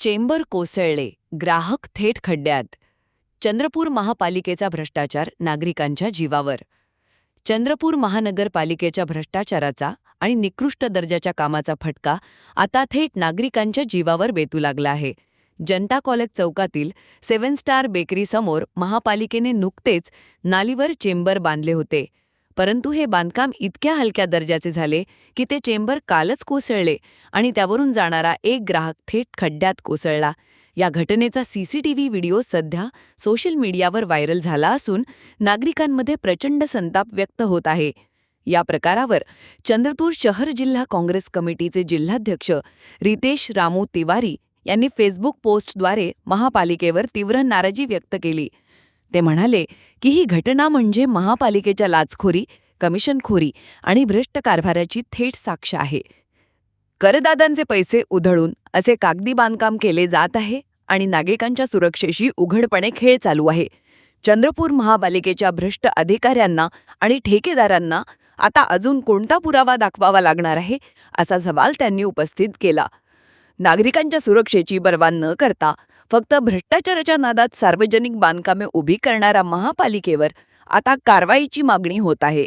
Chamber कोसळले. ग्राहक थेट खड्ड्यात. चंद्रपूर महापालिकेचा भ्रष्टाचार नागरिकांच्या जीवावर. चंद्रपूर महानगरपालिकेच्या भ्रष्टाचाराचा आणि निकृष्ट दर्जाच्या कामाचा फटका आता थेट नागरिकांच्या जीवावर बेतू लागला आहे. जनता कॉलेज चौकातील सेव्हन स्टार बेकरीसमोर महापालिकेने नुकतेच नालीवर चेंबर बांधले होते. परंतु हे बांधकाम इतक्या हलक्या दर्जाचे झाले की ते चेंबर कालच कोसळले आणि त्यावरून जाणारा एक ग्राहक थेट खड्ड्यात कोसळला. या घटनेचा सीसीटीव्ही व्हिडिओ सध्या सोशल मीडियावर व्हायरल झाला असून नागरिकांमध्ये प्रचंड संताप व्यक्त होत आहे. या प्रकारावर चंद्रपूर शहर जिल्हा काँग्रेस कमिटीचे जिल्हाध्यक्ष रितेश रामू तिवारी यांनी फेसबुक पोस्टद्वारे महापालिकेवर तीव्र नाराजी व्यक्त केली. ते म्हणाले की ही घटना म्हणजे महापालिकेच्या लाचखोरी कमिशनखोरी आणि भ्रष्ट कारभाराची थेट साक्ष आहे. करदादांचे पैसे उधळून असे कागदी बांधकाम केले जात आहे आणि नागरिकांच्या सुरक्षेशी उघडपणे खेळ चालू आहे. चंद्रपूर महापालिकेच्या भ्रष्ट अधिकाऱ्यांना आणि ठेकेदारांना आता अजून कोणता पुरावा दाखवावा लागणार आहे असा सवाल त्यांनी उपस्थित केला. नागरिकांच्या सुरक्षेची पर्वा न करता फक्त भ्रष्टाचाराच्या नादात सार्वजनिक बांधकामे उभी करणाऱ्या महापालिकेवर आता कारवाईची मागणी होत आहे.